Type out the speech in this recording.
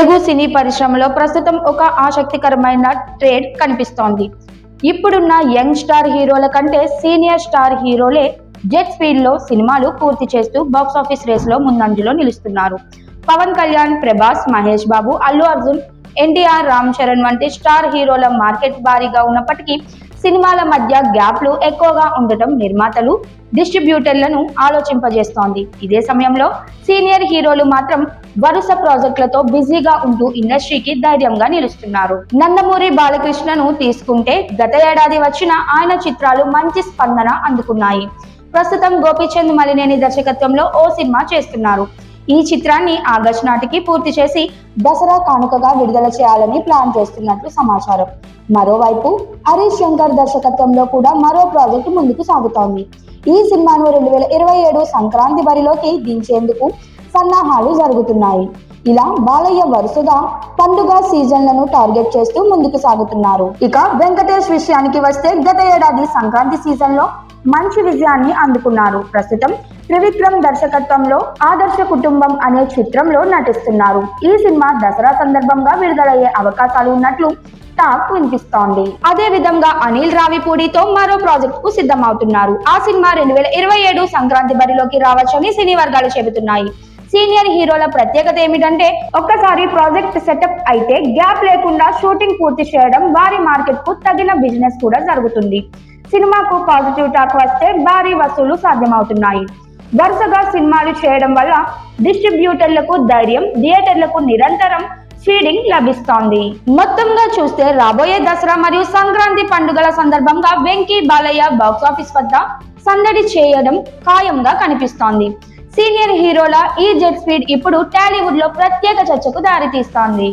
తెలుగు సినీ పరిశ్రమలో ప్రస్తుతం ఒక ఆసక్తికరమైన ట్రేడ్ కనిపిస్తోంది. ఇప్పుడున్న యంగ్ స్టార్ హీరోల కంటే సీనియర్ స్టార్ హీరోలే జెట్ స్పీడ్లో సినిమాలు పూర్తి చేస్తూ బాక్స్ ఆఫీస్ రేస్లో ముందంజలో నిలుస్తున్నారు. పవన్ కళ్యాణ్ ప్రభాస్ మహేష్ బాబు అల్లు అర్జున్ ఎన్టీఆర్ రామ్ చరణ్ వంటి స్టార్ హీరోల మార్కెట్ భారీగా ఉన్నప్పటికీ సినిమాల మధ్య గ్యాప్లు ఎక్కువగా ఉండటం నిర్మాతలు డిస్ట్రిబ్యూటర్లను ఆలోచింపజేస్తోంది. ఇదే సమయంలో సీనియర్ హీరోలు మాత్రం వరుస ప్రాజెక్టులతో బిజీగా ఉంటూ ఇండస్ట్రీకి ధైర్యంగా నిలుస్తున్నారు. నందమూరి బాలకృష్ణను తీసుకుంటే గత ఏడాది వచ్చిన ఆయన చిత్రాలు మంచి స్పందన అందుకున్నాయి. ప్రస్తుతం గోపీచంద్ మలినేని దర్శకత్వంలో ఓ సినిమా చేస్తున్నారు. ఈ చిత్రాన్ని ఆగస్టు నాటికి పూర్తి చేసి దసరా కానుకగా విడుదల చేయాలని ప్లాన్ చేస్తున్నట్లు సమాచారం. మరోవైపు హరీష్ శంకర్ దర్శకత్వంలో కూడా మరో ప్రాజెక్టు ముందుకు సాగుతోంది. ఈ సినిమాను రెండు వేల ఇరవై ఏడు సంక్రాంతి బరిలోకి దించేందుకు సన్నాహాలు జరుగుతున్నాయి. ఇలా బాలయ్య వరుసగా పండుగ సీజన్లను టార్గెట్ చేస్తూ ముందుకు సాగుతున్నారు. ఇక వెంకటేష్ విషయానికి వస్తే గత ఏడాది సంక్రాంతి సీజన్లో మంచి విజయాన్ని అందుకున్నారు. ప్రస్తుతం త్రివిక్రమ్ దర్శకత్వంలో ఆదర్శ కుటుంబం అనే చిత్రంలో నటిస్తున్నారు. ఈ సినిమా దసరా సందర్భంగా విడుదలయ్యే అవకాశాలు ఉన్నట్లు టాక్ వినిపిస్తోంది. అదే విధంగా అనిల్ రావిపూడితో మరో ప్రాజెక్ట్కు సిద్ధమవుతున్నారు. ఆ సినిమా రెండు వేల ఇరవై ఏడు సంక్రాంతి బరిలోకి రావచ్చని సినీ వర్గాలు చెబుతున్నాయి. సీనియర్ హీరోల ప్రత్యేకత ఏమిటంటే ఒక్కసారి ప్రాజెక్ట్ సెటప్ అయితే గ్యాప్ లేకుండా షూటింగ్ పూర్తి చేయడం వారి మార్కెట్కు తగిన బిజినెస్ కూడా జరుగుతుంది. సినిమాకు పాజిటివ్ టాక్ వస్తే భారీ వసూలు సాధ్యమవుతున్నాయి. వరుసగా సినిమాలు చేయడం వల్ల డిస్ట్రిబ్యూటర్లకు ధైర్యం థియేటర్లకు నిరంతరం ఫీడింగ్ లభిస్తోంది. మొత్తంగా చూస్తే రాబోయే దసరా మరియు సంక్రాంతి పండుగల సందర్భంగా వెంకీ బాలయ్య బాక్స్ ఆఫీస్ వద్ద సందడి చేయడం ఖాయంగా కనిపిస్తోంది. సీనియర్ హీరోల ఈ జెట్ స్పీడ్ ఇప్పుడు టాలీవుడ్లో ప్రత్యేక చర్చకు దారితీస్తోంది.